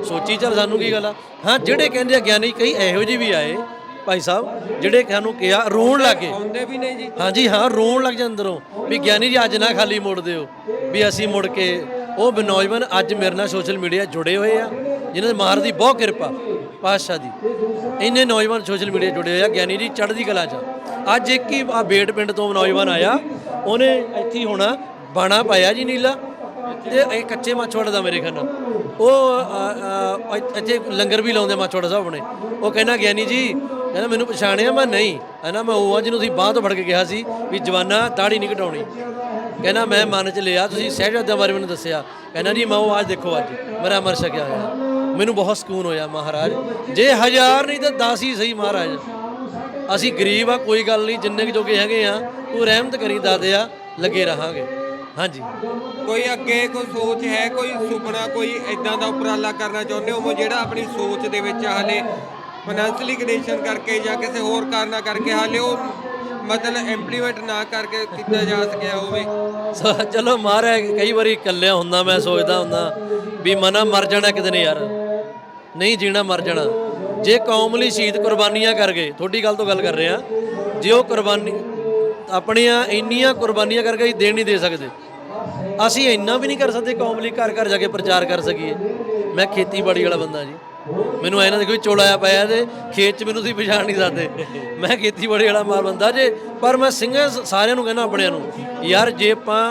ਸੋਚੀ ਚੱਲ ਸਾਨੂੰ ਕੀ ਗੱਲ ਆ? ਹਾਂ ਜਿਹੜੇ ਕਹਿੰਦੇ ਆ ਗਿਆਨੀ ਕਈ ਇਹੋ ਜਿਹੇ ਵੀ ਆਏ ਭਾਈ ਸਾਹਿਬ ਜਿਹੜੇ ਸਾਨੂੰ ਕਿਹਾ ਰੋਣ ਲੱਗੇ। ਆਉਂਦੇ ਵੀ ਨਹੀਂ ਜੀ। ਹਾਂਜੀ ਹਾਂ ਰੋਣ ਲੱਗ ਜਾਂਦੇ ਅੰਦਰੋਂ। ਵੀ ਗਿਆਨੀ ਜੀ ਅੱਜ ਨਾ ਖਾਲੀ ਮੁੜ ਦਿਓ ਵੀ ਅਸੀਂ ਮੁੜ ਕੇ ਉਹ ਬ- ਨੌਜਵਾਨ ਅੱਜ ਮੇਰੇ ਨਾਲ ਸੋਸ਼ਲ ਮੀਡੀਆ ਜੁੜੇ ਹੋਏ ਆ ਜਿਨ੍ਹਾਂ ਦੇ ਮਾਰ ਦੀ ਬਹੁਤ ਕਿਰਪਾ ਪਾਤਸ਼ਾਹ ਦੀ। ਇੰਨੇ ਨੌਜਵਾਨ ਸੋਸ਼ਲ ਮੀਡੀਆ ਜੁੜੇ ਹੋਏ ਆ ਗਿਆਨੀ ਜੀ ਚੜ੍ਹਦੀ ਕਲਾ 'ਚ। ਅੱਜ ਇੱਕ ਹੀ ਆ ਬੇਟ ਪਿੰਡ ਤੋਂ ਨੌਜਵਾਨ ਆਇਆ ਉਹਨੇ ਇੱਥੇ ਹੋਣਾ ਬਾਣਾ ਪਾਇਆ ਜੀ ਨੀਲਾ ਤੇ ਇਹ ਕੱਚੇ ਮਾਛੋੜ ਦਾ ਮੇਰੇ ਨਾਲ। ਉਹ ਇੱਥੇ ਲੰਗਰ ਵੀ ਲਾਉਂਦੇ ਮਾਛੋੜ ਸਾਹਿਬ ਨੇ ਉਹ ਕਹਿੰਦਾ ਗਿਆਨੀ ਜੀ ਕਹਿੰਦਾ ਮੈਨੂੰ ਪਛਾਣਿਆ ਮੈਂ ਨਹੀਂ। ਕਹਿੰਦਾ ਮੈਂ ਉਹ ਆ ਜਿਹਨੂੰ ਤੁਸੀਂ ਬਾਹ ਤੋਂ ਫੜ ਕੇ ਕਿਹਾ ਸੀ ਵੀ ਜਵਾਨਾ ਦਾੜੀ ਨਹੀਂ ਘਟਾਉਣੀ ਕਹਿੰਦਾ ਮੈਂ ਮਨ ਚ ਲਿਆ, ਤੁਸੀਂ ਸਹਿਜਾਦਿਆਂ ਬਾਰੇ ਮੈਨੂੰ ਦੱਸਿਆ। ਕਹਿੰਦਾ ਜੀ ਮੈਂ ਉਹ ਅੱਜ ਦੇਖੋ ਅੱਜ ਮੇਰਾ ਅਮਰ ਛਕਿਆ ਹੋਇਆ। ਮੈਨੂੰ ਬਹੁਤ ਸਕੂਨ ਹੋਇਆ ਮਹਾਰਾਜ। ਜੇ ਹਜ਼ਾਰ ਨਹੀਂ ਤਾਂ 10 ਹੀ ਸਹੀ ਮਹਾਰਾਜ। ਅਸੀਂ ਗਰੀਬ ਆ, ਕੋਈ ਗੱਲ ਨਹੀਂ, ਜਿੰਨੇ ਕੁ ਜੋਗੇ ਹੈਗੇ ਆ, ਤੂੰ ਰਹਿਮਤ ਕਰੀ ਦਾਦਿਆ ਲੱਗੇ ਰਹਾਂਗੇ। ਹਾਂਜੀ। ਕੋਈ ਅੱਗੇ ਕੋਈ ਸੋਚ ਹੈ, ਕੋਈ ਸੁਪਨਾ, ਕੋਈ ਇਦਾਂ ਦਾ ਉਪਰਾਲਾ ਕਰਨਾ ਚਾਹੁੰਦੇ ਹੋ? ਜਿਹੜਾ ਆਪਣੀ ਸੋਚ ਦੇ ਵਿੱਚ ਹਾਲੇ ਫਾਈਨੈਂਸ਼ਲੀ ਕੰਡੀਸ਼ਨ ਕਰਕੇ ਜਾਂ ਕਿਸੇ ਹੋਰ ਕਾਰਨਾਂ ਕਰਕੇ ਹਾਲੇ ਉਹ ਮਤਲਬ ਇੰਪਲੀਮੈਂਟ ਨਾ ਕਰਕੇ ਕੀਤਾ ਜਾ ਸਕਿਆ ਹੋਵੇ ਸੋ ਚਲੋ ਮਹਾਰਾਜ, ਕਈ ਵਾਰੀ ਇਕੱਲਿਆ ਹੁੰਦਾ, ਮੈਂ ਸੋਚਦਾ ਹੁੰਦਾ ਵੀ ਮਨਾ ਮਰ ਜਾਣਾ ਇੱਕ ਦਿਨ ਯਾਰ। ਨਹੀਂ ਜੀਣਾ ਮਰ ਜਾਣਾ। ਜੇ ਕੌਮ ਲਈ ਸ਼ਹੀਦ ਕੁਰਬਾਨੀਆਂ ਕਰ ਗਏ ਤੁਹਾਡੀ ਗੱਲ ਤੋਂ ਗੱਲ ਕਰ ਰਹੇ ਆ ਜੇ ਉਹ ਕੁਰਬਾਨੀ, ਆਪਣੀਆਂ ਇੰਨੀਆਂ ਕੁਰਬਾਨੀਆਂ ਕਰਕੇ ਅਸੀਂ ਦੇਣ ਨਹੀਂ ਦੇ ਸਕਦੇ। ਅਸੀਂ ਇੰਨਾ ਵੀ ਨਹੀਂ ਕਰ ਸਕਦੇ ਕੌਮ ਲਈ ਘਰ ਘਰ ਜਾ ਕੇ ਪ੍ਰਚਾਰ ਕਰ ਸਕੀਏ। ਮੈਂ ਖੇਤੀਬਾੜੀ ਵਾਲਾ ਬੰਦਾ ਜੀ। ਮੈਨੂੰ ਇਹਨਾਂ ਦੇ ਕੋਈ ਚੋਲਾ ਆ ਪਿਆ ਤੇ ਖੇਤ 'ਚ ਮੈਨੂੰ ਤੁਸੀਂ ਪਛਾਣ ਨਹੀਂ ਸਕਦੇ। ਮੈਂ ਖੇਤੀਬਾੜੀ ਵਾਲਾ ਮਾਲ ਬੰਦਾ ਜੇ, ਪਰ ਮੈਂ ਸਿੰਘਾਂ ਸਾਰਿਆਂ ਨੂੰ ਕਹਿੰਦਾ ਆਪਣਿਆਂ ਨੂੰ, ਯਾਰ ਜੇ ਆਪਾਂ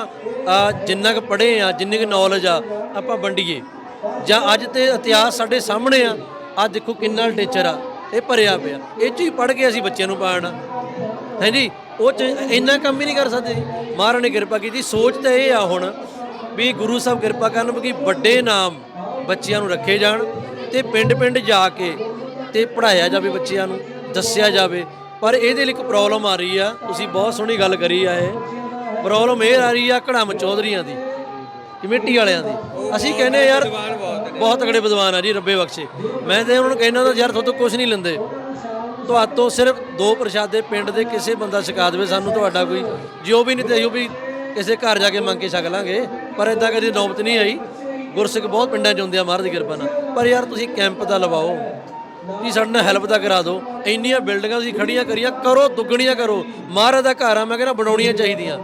ਜਿੰਨਾ ਕੁ ਪੜ੍ਹੇ ਆ, ਜਿੰਨੀ ਕੁ ਨੌਲੇਜ ਆ, ਆਪਾਂ ਵੰਡੀਏ। ਜਾਂ ਅੱਜ ਤੇ ਇਤਿਹਾਸ ਸਾਡੇ ਸਾਹਮਣੇ ਆ ਆ ਦੇਖੋ ਕਿੰਨਾ ਲਿਟਰੇਚਰ ਆ, ਇਹ ਭਰਿਆ ਪਿਆ। ਇਹ 'ਚ ਹੀ ਪੜ੍ਹ ਕੇ ਅਸੀਂ ਬੱਚਿਆਂ ਨੂੰ ਪਾਣਾ ਹਾਂਜੀ ਉਹ ਚ ਇੰਨਾ ਕੰਮ ਹੀ ਨਹੀਂ ਕਰ ਸਕਦੇ। ਮਹਾਰਾਜ ਨੇ ਕਿਰਪਾ ਕੀਤੀ। ਸੋਚ ਤਾਂ ਇਹ ਆ ਹੁਣ ਵੀ ਗੁਰੂ ਸਾਹਿਬ ਕਿਰਪਾ ਕਰਨ ਕਿ ਵੱਡੇ ਨਾਮ ਬੱਚਿਆਂ ਨੂੰ ਰੱਖੇ ਜਾਣ। ਤੇ ਪਿੰਡ ਪਿੰਡ ਜਾ ਕੇ ਤੇ ਪੜਾਇਆ ਜਾਵੇ ਬੱਚਿਆਂ ਨੂੰ, ਦੱਸਿਆ ਜਾਵੇ। ਪਰ ਇਹਦੇ ਲਈ ਇੱਕ ਪ੍ਰੋਬਲਮ ਆ ਰਹੀ ਆ। ਤੁਸੀਂ ਬਹੁਤ ਸੋਹਣੀ ਗੱਲ ਕਰੀ ਆ ਇਹ। ਪ੍ਰੋਬਲਮ ਇਹ ਆ ਰਹੀ ਆ ਘੜਮ ਚੌਧਰੀਆਂ ਦੀ ਕਮੇਟੀ ਵਾਲਿਆਂ ਦੀ। ਅਸੀਂ ਕਹਿੰਦੇ ਯਾਰ, ਬਹੁਤ ਨੇ। ਵਿਦਵਾਨ ਆ ਜੀ, ਰੱਬੇ ਬਖਸ਼ੇ। ਮੈਂ ਤੇ ਉਹਨਾਂ ਨੂੰ ਕਹਿੰਦਾ ਤਾਂ ਯਾਰ, ਤੁਹਾਡੇ ਤੋਂ ਕੁਝ ਨਹੀਂ ਲੈਂਦੇ। ਤੁਹਾਤੋਂ ਸਿਰਫ ਦੋ ਪ੍ਰਸ਼ਾਦੇ ਪਿੰਡ ਦੇ ਕਿਸੇ ਬੰਦਾ ਛਕਾ ਦੇਵੇ ਸਾਨੂੰ ਤੁਹਾਡਾ ਕੋਈ। ਜੋ ਵੀ ਨਹੀਂ ਤੇ ਉਹ ਵੀ ਕਿਸੇ ਘਰ ਜਾ ਕੇ ਮੰਗ ਕੇ ਛਕ ਲਾਂਗੇ। ਪਰ ਇਦਾਂ ਕਦੀ ਨੌਬਤ ਨਹੀਂ ਆਈ। ਗੁਰਸਿੱਖ ਬਹੁਤ ਪਿੰਡਾਂ 'ਚ ਹੁੰਦੇ ਆ, ਮਹਾਰਾਜ ਦੀ ਕਿਰਪਾ ਨਾਲ। ਪਰ ਯਾਰ ਤੁਸੀਂ ਕੈਂਪ ਦਾ ਲਵਾਓ। ਜੀ ਸਾਡੇ ਨਾਲ ਹੈਲਪ ਦਾ ਕਰਾ ਦਿਓ। ਇੰਨੀਆਂ ਬਿਲਡਿੰਗਾਂ ਤੁਸੀਂ ਖੜੀਆਂ ਕਰੀਆਂ, ਕਰੋ, ਦੁੱਗਣੀਆਂ ਕਰੋ। ਮਹਾਰਾਜ ਦਾ ਘਰ ਆ, ਮੈਂ ਕਹਿੰਦਾ ਬਣਾਉਣੀਆਂ ਚਾਹੀਦੀਆਂ।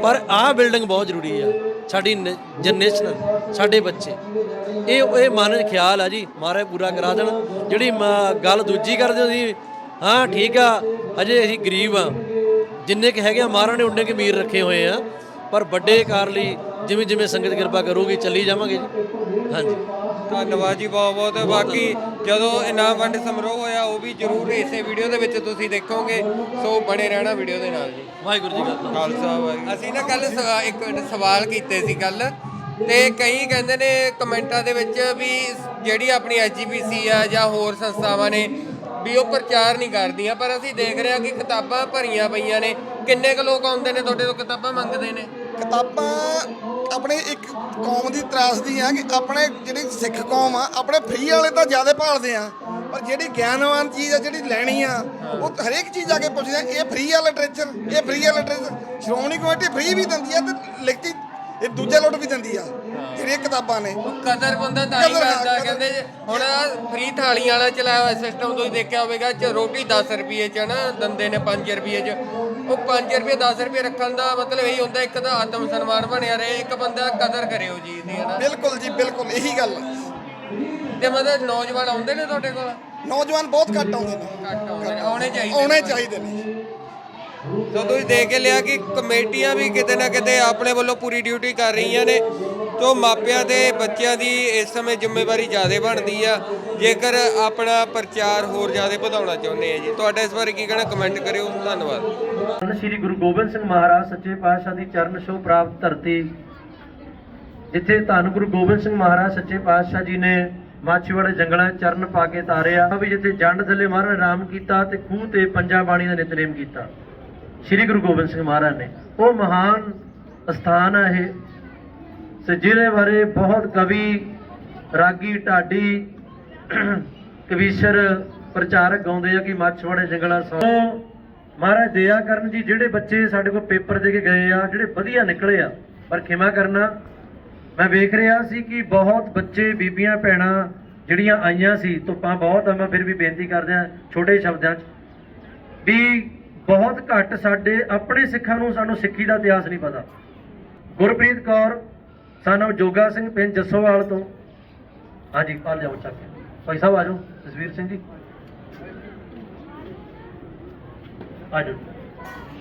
ਪਰ ਆਹ ਬਿਲਡਿੰਗ ਬਹੁਤ ਜ਼ਰੂਰੀ ਆ। ਸਾਡੀ ਜਨਰੇਸ਼ਨ ਸਾਡੇ ਬੱਚੇ। ਇਹ ਇਹ ਮਨ ਖਿਆਲ ਆ ਜੀ। ਮਹਾਰਾਜ ਪੂਰਾ ਕਰਾ ਦੇਣ। ਜਿਹੜੀ ਮ- ਗੱਲ ਦੂਜੀ ਕਰਦੇ ਹੋ ਤੁਸੀਂ, ਹਾਂ, ਠੀਕ ਆ। ਅਜੇ ਅਸੀਂ ਗਰੀਬ ਆ। ਜਿੰਨੇ ਕਿ ਹੈਗੇ ਆ, ਮਹਾਰਾਜ ਨੇ ਉਨੇ ਕਿ ਅਮੀਰ ਰੱਖੇ ਹੋਏ ਆ। ਪਰ ਵੱਡੇ ਕਾਰ ਲਈ ਜਿਵੇਂ ਜਿਵੇਂ ਸੰਗਤ ਕਿਰਪਾ ਕਰੂਗੀ, ਚੱਲੀ ਜਾਵਾਂਗੇ ਜੀ। ਹਾਂਜੀ। ਧੰਨਵਾਦ ਜੀ ਬਹੁਤ ਬਹੁਤ। ਬਾਕੀ ਜਦੋਂ ਇਨਾਮ ਵੰਡ ਸਮਾਰੋਹ ਹੋਇਆ ਉਹ ਵੀ ਜ਼ਰੂਰ ਇਸੇ ਵੀਡੀਓ ਦੇ ਵਿੱਚ ਤੁਸੀਂ ਦੇਖੋਗੇ। ਸੋ ਬਣੇ ਰਹਿਣਾ ਵੀਡੀਓ ਦੇ ਨਾਲ ਜੀ। ਵਾਹਿਗੁਰੂ ਜੀ ਕਾ ਖਾਲਸਾ। ਵਾਹਿਗੁਰੂ। ਅਸੀਂ ਨਾ ਕੱਲ ਇੱਕ ਮਿੰਟ ਸਵਾਲ ਕੀਤੇ ਸੀ ਕੱਲ ਤੇ ਕਈ ਕਹਿੰਦੇ ਨੇ ਕਮੈਂਟਾਂ ਦੇ ਵਿੱਚ ਵੀ ਜਿਹੜੀ ਆਪਣੀ ਐਜੀਪੀਸੀ ਆ ਜਾਂ ਹੋਰ ਸੰਸਥਾਵਾਂ ਨੇ ਵੀ ਉਹ ਪ੍ਰਚਾਰ ਨਹੀਂ ਕਰਦੀਆਂ। ਪਰ ਅਸੀਂ ਦੇਖ ਰਹੇ ਹਾਂ ਕਿ ਕਿਤਾਬਾਂ ਭਰੀਆਂ ਪਈਆਂ ਨੇ। ਕਿੰਨੇ ਕੁ ਲੋਕ ਆਉਂਦੇ ਨੇ? ਤੁਹਾਡੇ ਤੋਂ ਕਿਤਾਬਾਂ ਮੰਗਦੇ ਨੇ? ਕਿਤਾਬਾਂ ਆਪਣੇ ਇੱਕ ਕੌਮ ਦੀ ਤਰਾਸਦੀ ਆ ਕਿ ਆਪਣੇ ਜਿਹੜੀ ਸਿੱਖ ਕੌਮ ਆ ਆਪਣੇ ਫ੍ਰੀ ਵਾਲੇ ਤਾਂ ਜ਼ਿਆਦਾ ਭਾਲਦੇ ਆ ਪਰ ਜਿਹੜੀ ਗਿਆਨਵਾਨ ਚੀਜ਼ ਆ ਜਿਹੜੀ ਲੈਣੀ ਆ ਉਹ ਹਰੇਕ ਚੀਜ਼ ਆ ਕੇ ਪੁੱਛਦੇ ਆ ਇਹ ਫ੍ਰੀ ਆ ਲਿਟਰੇਚਰ ਇਹ ਫ੍ਰੀ ਆ ਲਿਟਰੇਚਰ ਸ਼੍ਰੋਮਣੀ ਕਮੇਟੀ ਫ੍ਰੀ ਵੀ ਦਿੰਦੀ ਆ ਤੇ ਲਿਖਤੀ ਇਹ ਦੂਜੇ ਲੋਟ ਵੀ ਦਿੰਦੀ ਆ ਜਿਹੜੀਆਂ ਕਿਤਾਬਾਂ ਨੇ। ਕਦਰ ਬੰਦਾ ਤਾਂ ਹੀ ਕਰਦਾ। ਕਹਿੰਦੇ ਹੁਣ ਫ੍ਰੀ ਥਾਲੀ ਵਾਲਾ ਚਲਾਇਆ ਸਿਸਟਮ ਤੁਸੀਂ ਦੇਖਿਆ ਹੋਵੇਗਾ ਚ ਰੋਟੀ 10 ਰੁਪਏ ਚ ਨਾ ਦੰਦੇ ਨੇ 5 ਰੁਪਏ ਚ। ਉਹ 5 ਰੁਪਏ 10 ਰੁਪਏ ਰੱਖਣ ਦਾ ਮਤਲਬ ਇਹੀ ਹੁੰਦਾ ਇੱਕ ਤਾਂ ਆਤਮ ਸਨਮਾਨ ਬਣਿਆ ਰਹੇ ਇੱਕ ਬੰਦਾ ਕਦਰ ਕਰੇ ਉਹ ਚੀਜ਼ ਦੀ ਹੈ ਨਾ। ਬਿਲਕੁਲ ਜੀ ਬਿਲਕੁਲ ਇਹੀ ਗੱਲ ਆ। ਤੇ ਮਤਲਬ ਨੌਜਵਾਨ ਆਉਂਦੇ ਨੇ ਤੁਹਾਡੇ ਕੋਲ? ਨੌਜਵਾਨ ਬਹੁਤ ਘੱਟ ਆਉਂਦੇ ਨੇ। ਘੱਟ ਆਉਂਦੇ ਨੇ ਆਉਣੇ ਚਾਹੀਦੇ ਆਉਣੇ। ਚਾਹੀਦੇ ਨੇ। ਸੋ ਤੁਸੀਂ ਦੇਖ ਕੇ ਲਿਆ ਕਿ ਕਮੇਟੀਆਂ ਵੀ ਕਿਤੇ ਨਾ ਕਿਤੇ ਆਪਣੇ ਵੱਲੋਂ ਪੂਰੀ ਡਿਊਟੀ ਕਰ ਰਹੀਆਂ ਨੇ। ਤੋਂ ਮਾਪਿਆਂ ਦੇ ਬੱਚਿਆਂ ਦੀ ਇਸ ਸਮੇਂ ਜ਼ਿੰਮੇਵਾਰੀ ਜ਼ਿਆਦਾ ਬਣਦੀ ਆ। ਜੇਕਰ ਆਪਣਾ ਪ੍ਰਚਾਰ ਹੋਰ ਜ਼ਿਆਦਾ ਵਧਾਉਣਾ ਚਾਹੁੰਦੇ ਆ ਜੀ। ਤੁਹਾਡਾ ਇਸ ਬਾਰੇ ਕੀ ਕਹਿਣਾ? ਕਮੈਂਟ ਕਰਿਓ। ਧੰਨਵਾਦ। ਸ੍ਰੀ ਗੁਰੂ ਗੋਬਿੰਦ ਸਿੰਘ ਮਹਾਰਾਜ, ਸੱਚੇ ਪਾਤਸ਼ਾਹ ਦੀ ਚਰਨ ਛੋਹ ਪ੍ਰਾਪਤ ਧਰਤੀ। ਜਿੱਥੇ ਧੰਨ ਗੁਰੂ ਗੋਬਿੰਦ ਸਿੰਘ ਮਹਾਰਾਜ, ਸੱਚੇ ਪਾਤਸ਼ਾਹ ਜੀ ਨੇ ਮਾਛੀਵਾੜੇ ਜੰਗਲਾਂ ਚਰਨ ਪਾ ਕੇ ਤਾਰਿਆ। ਵੀ ਜਿੱਥੇ ਜੰਡ ਥੱਲੇ ਮਹਾਰਾਜ ਆਰਾਮ ਕੀਤਾ ਤੇ ਖੂਹ ਤੇ ਪੰਜਾ ਬਾਣੀ ਦਾ ਨਿਤਨੇਮ ਕੀਤਾ। ਸ੍ਰੀ ਗੁਰੂ ਗੋਬਿੰਦ ਸਿੰਘ ਮਹਾਰਾਜ ਨੇ। ਉਹ ਮਹਾਨ ਸਥਾਨ ਹੈ ਇਹ। ਤੇ ਜਿਹਦੇ ਬਾਰੇ ਬਹੁਤ ਕਵੀ ਰਾਗੀ ਢਾਡੀ, ਕਵੀਸ਼ਰ, ਪ੍ਰਚਾਰਕ ਗਾਉਂਦੇ ਆ ਕਿ ਮਾਛਵਾੜੇ ਜੰਗਲਾਂ ਸੋ ਮਹਾਰਾਜ ਦਇਆ ਕਰਨ ਜੀ, ਜਿਹੜੇ ਬੱਚੇ ਸਾਡੇ ਕੋਲ ਪੇਪਰ ਦੇ ਕੇ ਗਏ ਆ, ਜਿਹੜੇ ਵਧੀਆ ਨਿਕਲੇ ਆ, ਪਰ ਖਿਮਾ ਕਰਨਾ। ਮੈਂ ਵੇਖ ਰਿਹਾ ਸੀ ਕਿ ਬਹੁਤ ਬੱਚੇ, ਬੀਬੀਆਂ, ਭੈਣਾਂ ਜਿਹੜੀਆਂ ਆਈਆਂ ਸੀ, ਧੁੱਪਾਂ ਬਹੁਤ ਆ, ਮੈਂ ਫਿਰ ਵੀ ਬੇਨਤੀ ਕਰਦਿਆਂ ਛੋਟੇ ਸ਼ਬਦਾਂ 'ਚ ਵੀ ਬਹੁਤ ਘੱਟ ਸਾਡੇ ਆਪਣੇ ਸਿੱਖਾਂ ਨੂੰ ਸਾਨੂੰ ਸਿੱਖੀ ਦਾ ਇਤਿਹਾਸ ਨਹੀਂ ਪਤਾ। ਗੁਰਪ੍ਰੀਤ ਕੌਰ ਸਾਨੂੰ ਜੋਗਾ ਸਿੰਘ, ਪਿੰਡ ਜੱਸੋਵਾਲ ਤੋਂ। ਹਾਂਜੀ ਆ ਜਾਓ ਚੱਕ ਭਾਈ ਸਾਹਿਬ, ਆ ਜਾਓ। ਜਸਵੀਰ ਸਿੰਘ ਜੀ। ਆ ਜਾਓ।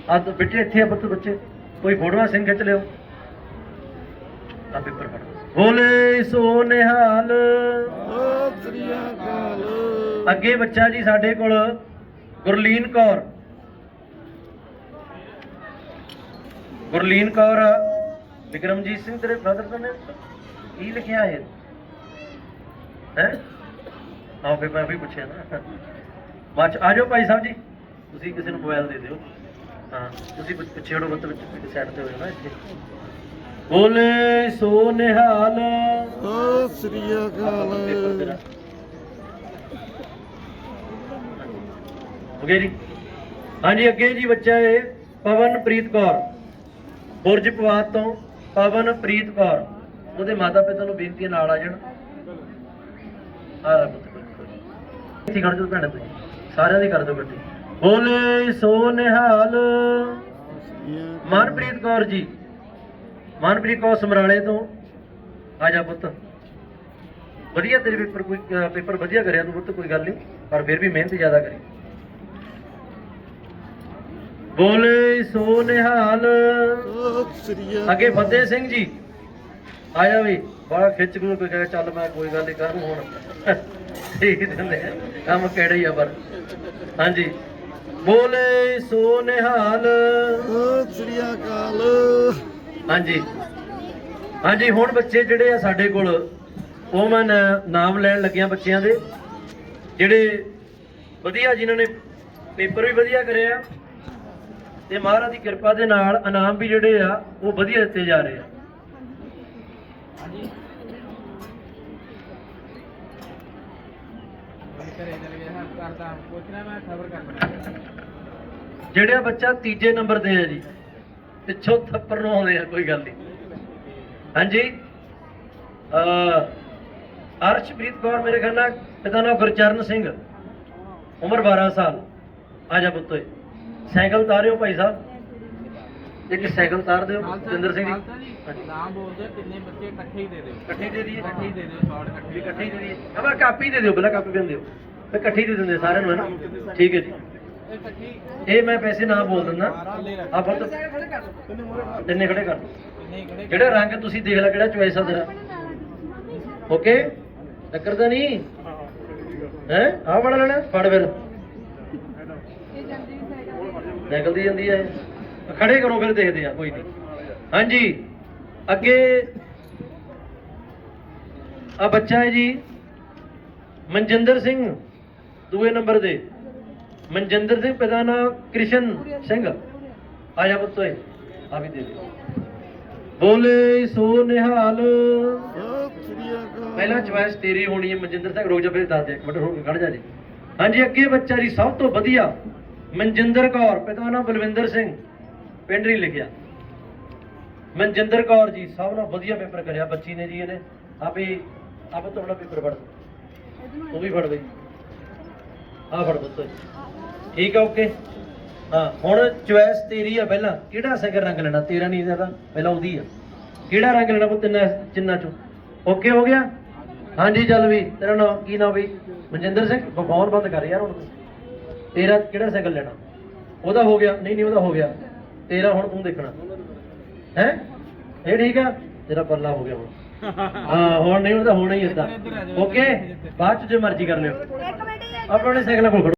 ਆ ਤਾਂ ਬੇਟੇ ਇੱਥੇ ਆ ਪੁੱਤ ਬੱਚੇ। ਕੋਈ ਫੋਟੋਆਂ ਸਿੰਘ ਖਿੱਚ ਲਿਓ। ਆ ਪੇਪਰ ਫੜ। ਬੋਲੇ ਸੋ ਨਿਹਾਲ। ਅੱਗੇ ਬੱਚਾ ਜੀ ਸਾਡੇ ਕੋਲ, ਗੁਰਲੀਨ ਕੌਰ। ਗੁਰਲੀਨ ਕੌਰ ਵਿਕਰਮਜੀਤ ਸਿੰਘ ਤੇਰੇ ਬ੍ਰਦਰ ਨਾਮ? ਕੀ ਲਿਖਿਆ ਹੈ ਹੈ? ਆਓ ਫਿਰ ਮੈਂ ਵੀ ਪੁੱਛਿਆ ਨਾ। ਬਾਅਦ ਆ ਜਾਓ ਭਾਈ ਸਾਹਿਬ ਜੀ। ਤੁਸੀਂ ਕਿਸੇ ਨੂੰ ਮੋਬਾਈਲ ਦੇ ਦਿਓ। ਹਾਂ ਤੁਸੀਂ ਪਿੱਛੇ ਪਿੱਛੇ ਹਟੋ ਬੱਤ ਵਿੱਚ ਸਾਈਡ ਤੇ ਹੋਇਓ ਨਾ ਇੱਥੇ। ਬੋਲੇ ਸੋ ਨਿਹਾਲ ਸ੍ਰੀ ਪੇਪਰ ਤੇਰਾ। ਹੋ ਗਿਆ ਜੀ। ਹਾਂਜੀ ਅੱਗੇ ਜੀ ਬੱਚਾ ਹੈ ਪਵਨਪ੍ਰੀਤ ਕੌਰ। ਬੁਰਜ ਪਵਾਤ ਤੋਂ ਪਵਨਪ੍ਰੀਤ ਕੌਰ। ਉਹਦੇ ਮਾਤਾ ਪਿਤਾ ਨੂੰ ਬੇਨਤੀ ਨਾਲ ਆ ਜਾਣ। ਆ ਪੁੱਤ ਇੱਥੇ ਖੜ ਜਾਓ ਭੈਣੇ ਤੁਸੀਂ। ਸਾਰਿਆਂ ਦੀ ਕਰ ਦਿਓ ਗੱਡੀ। ਬੋਲੇ ਸੋ ਨਿਹਾਲ। ਮਨਪ੍ਰੀਤ ਕੌਰ ਜੀ। ਮਨਪ੍ਰੀਤ ਕੌਰ ਸਮਰਾਲੇ ਤੋਂ। ਆ ਜਾ ਪੁੱਤ। ਵਧੀਆ ਤੇਰੇ ਪੇਪਰ ਕੋਈ ਪੇਪਰ ਵਧੀਆ ਕਰਿਆ ਤੂੰ ਪੁੱਤ, ਕੋਈ ਗੱਲ ਨਹੀਂ। ਪਰ ਫਿਰ ਵੀ ਮਿਹਨਤ ਜ਼ਿਆਦਾ ਕਰੀ। ਬੋਲੇ ਸੋ ਨਿਹਾਲ। ਅੱਗੇ ਫਤਿਹ ਸਿੰਘ ਜੀ। ਆ ਜਾ ਵੀ ਬੜਾ ਖਿੱਚ ਗੁਰੂ ਕੋਈ ਕਹੇ ਚੱਲ ਮੈਂ ਕੋਈ ਗੱਲ ਨਹੀਂ ਕਰੂ ਹੁਣ। ਠੀਕ ਦਿੰਦੇ ਕੰਮ ਕਿਹੜਾ ਹੀ ਆ ਪਰ। ਹਾਂਜੀ। ਬੋਲੇ ਸੋ ਨਿਹਾਲ। ਸ੍ਰੀ ਅਕਾਲ। ਹਾਂਜੀ। ਹਾਂਜੀ ਹੁਣ ਬੱਚੇ ਜਿਹੜੇ ਆ ਸਾਡੇ ਕੋਲ ਉਹ ਮੈਂ ਨਾ- ਨਾਮ ਲੈਣ ਲੱਗਿਆ ਬੱਚਿਆਂ ਦੇ। ਜਿਹੜੇ ਵਧੀਆ ਜਿਨ੍ਹਾਂ ਨੇ ਪੇਪਰ ਵੀ ਵਧੀਆ ਕਰਿਆ। ਤੇ ਮਹਾਰਾਜ ਦੀ ਕਿਰਪਾ ਦੇ ਨਾਲ ਇਨਾਮ ਵੀ ਜਿਹੜੇ ਆ, ਉਹ ਵਧੀਆ ਦਿੱਤੇ ਜਾ ਰਹੇ ਆ। ਜਿਹੜਾ ਬੱਚਾ ਤੀਜੇ ਨੰਬਰ ਤੇ ਹੈ ਜੀ, ਪਿੱਛੋਂ ਥੱਪੜ ਨੂੰ ਆਉਂਦੇ ਆ, ਕੋਈ ਗੱਲ ਨਹੀਂ। ਹਾਂਜੀ? ਅ ਅਰਸ਼ਪ੍ਰੀਤ ਕੌਰ ਮੇਰੇ ਖਿਆਲ ਨਾਲ, ਪਿਤਾ ਨਾਮ ਗੁਰਚਰਨ ਸਿੰਘ, ਉਮਰ 12 ਸਾਲ। ਆ ਜਾ ਪੁੱਤੋ ਸਾਈਕਲ ਤਾਰਿਓ ਭਾਈ ਸਾਹਿਬ। ਇੱਕ ਸਾਈਕਲ ਤਾਰ ਦਿਓ ਜਿੰਦਰ ਸਿੰਘ ਜੀ। ਨਾਮ ਬੋਲਦੇ ਕਿੰਨੇ ਬੱਚੇ ਇਕੱਠੇ ਹੀ ਦੇ ਦਿਓ। ਇਕੱਠੇ ਦੇ ਦਈਏ। ਇਕੱਠੇ ਹੀ ਦੇ ਦਿਓ ਸ਼ਾਰਟ ਇਕੱਠੇ। ਵੀ ਇਕੱਠੇ ਹੀ ਦੇ ਦਈਏ। ਅਬਾ ਕਾਪੀ ਦੇ ਦਿਓ ਪਹਿਲਾਂ ਕਾਪੀ ਪੈਨ ਦਿਓ। ਤੇ ਇਕੱਠੇ ਹੀ ਦੇ ਦਿੰਦੇ ਸਾਰਿਆਂ ਨੂੰ ਹੈ ਨਾ? ਠੀਕ ਹੈ ਜੀ। ਇਹ ਇਕੱਠੀ ਇਹ ਮੈਂ ਪੈਸੇ ਨਾ ਬੋਲ ਦਿੰਦਾ। ਆ ਪੁੱਤ ਤਿੰਨੇ ਖੜੇ ਕਰ ਜਿਹੜਾ ਰੰਗ ਤੁਸੀਂ ਦੇਖ ਲੈ ਕਿਹੜਾ ਚੁਆਇਸ ਆ ਤੇਰਾ? ਓਕੇ? ਟੱਕਰ ਤਾਂ ਨਹੀਂ? ਹੈ ਆਹ ਵਾਲਾ ਲੈਣਾ ਫੜ ਫਿਰ। ਨਿਕਲਦੀ ਜਾਂਦੀ ਹੈ। ਖੜੇ ਕਰੋ ਫਿਰ ਦੇਖਦੇ ਆ, ਕੋਈ ਨਹੀਂ। ਹਾਂਜੀ। ਅੱਗੇ ਆ ਬੱਚਾ ਹੈ ਜੀ, ਮਨਜਿੰਦਰ ਸਿੰਘ, ਦੂਏ ਨੰਬਰ ਦੇ। ਮਨਜਿੰਦਰ ਸਿੰਘ, ਪਿਤਾ ਨਾਮ ਕ੍ਰਿਸ਼ਨ ਸਿੰਘ। ਆ ਜਾ ਪੁੱਤੋ ਆ ਵੀ ਦੇ ਦੇ। ਬੋਲੇ ਸੋ ਨਿਹਾਲ। ਸ੍ਰੀ ਪਹਿਲਾਂ ਚੁਆਇਸ ਤੇਰੀ ਹੋਣੀ ਹੈ ਮਨਜਿੰਦਰ ਸਿੰਘ, ਰੋਕ ਜਾ ਫਿਰ ਦੱਸ ਦੇ, ਇੱਕ ਮਿੰਟ ਰੁਕ, ਖੜ ਜਾ ਜੀ। ਹਾਂਜੀ, ਅੱਗੇ ਬੱਚਾ ਜੀ, ਸਭ ਤੋਂ ਵਧੀਆ ਮਨਜਿੰਦਰ ਕੌਰ, ਪਿਤਾ ਨਾਮ ਬਲਵਿੰਦਰ ਸਿੰਘ, ਪਿੰਡ ਨਹੀਂ ਲਿਖਿਆ। ਮਨਜਿੰਦਰ ਕੌਰ ਜੀ, ਸਭ ਨਾਲ ਵਧੀਆ ਪੇਪਰ ਕਰਿਆ, ਬੱਚੀ ਨੇ ਜੀ ਇਹਨੇ। ਆਪੇ ਆਪ ਤੁਹਾਡਾ ਪੇਪਰ ਫੜ ਉਹ ਵੀ ਫੜ ਬਈ ਆ ਫੜ ਬੱਤੋ ਠੀਕ ਆ, ਓਕੇ। ਹਾਂ, ਹੁਣ ਚੁਆਇਸ ਤੇਰੀ ਆ ਪਹਿਲਾਂ। ਕਿਹੜਾ ਸੈਕੰਡ ਰੰਗ ਲੈਣਾ? ਤੇਰਾ ਨਹੀਂ ਇਹਦਾ ਪਹਿਲਾਂ ਉਹਦੀ ਆ। ਕਿਹੜਾ ਰੰਗ ਲੈਣਾ ਉਹ ਤਿੰਨਾਂ ਚਿੰਨਾਂ ਚੋਂ? ਓਕੇ ਹੋ ਗਿਆ? ਹਾਂਜੀ, ਚੱਲ ਵੀ। ਤੇਰਾ ਨਾਮ, ਕੀ ਨਾਮ ਬਈ? ਮਨਜਿੰਦਰ ਸਿੰਘ? ਫੋਨ ਬੰਦ ਕਰ ਯਾਰ ਹੁਣ ਤੇਰਾ ਕਿਹੜਾ ਸਾਈਕਲ ਲੈਣਾ? ਉਹਦਾ ਹੋ ਗਿਆ। ਨਹੀਂ ਨਹੀਂ ਉਹਦਾ ਹੋ ਗਿਆ। ਤੇਰਾ ਹੁਣ ਤੂੰ ਦੇਖਣਾ। ਹੈ? ਇਹ ਠੀਕ ਆ? ਤੇਰਾ ਪੱਲਾ ਹੋ ਗਿਆ ਹੁਣ। ਹਾਂ ਹੁਣ ਨਹੀਂ ਉਹਦਾ ਹੋਣਾ ਹੀ ਇਦਾਂ ਓਕੇ ਬਾਅਦ ਚ ਜੇ ਮਰਜ਼ੀ ਕਰ ਲਿਓ। ਆਪਣੇ ਸਾਈਕਲਾਂ ਕੋਲ ਖੜੋ।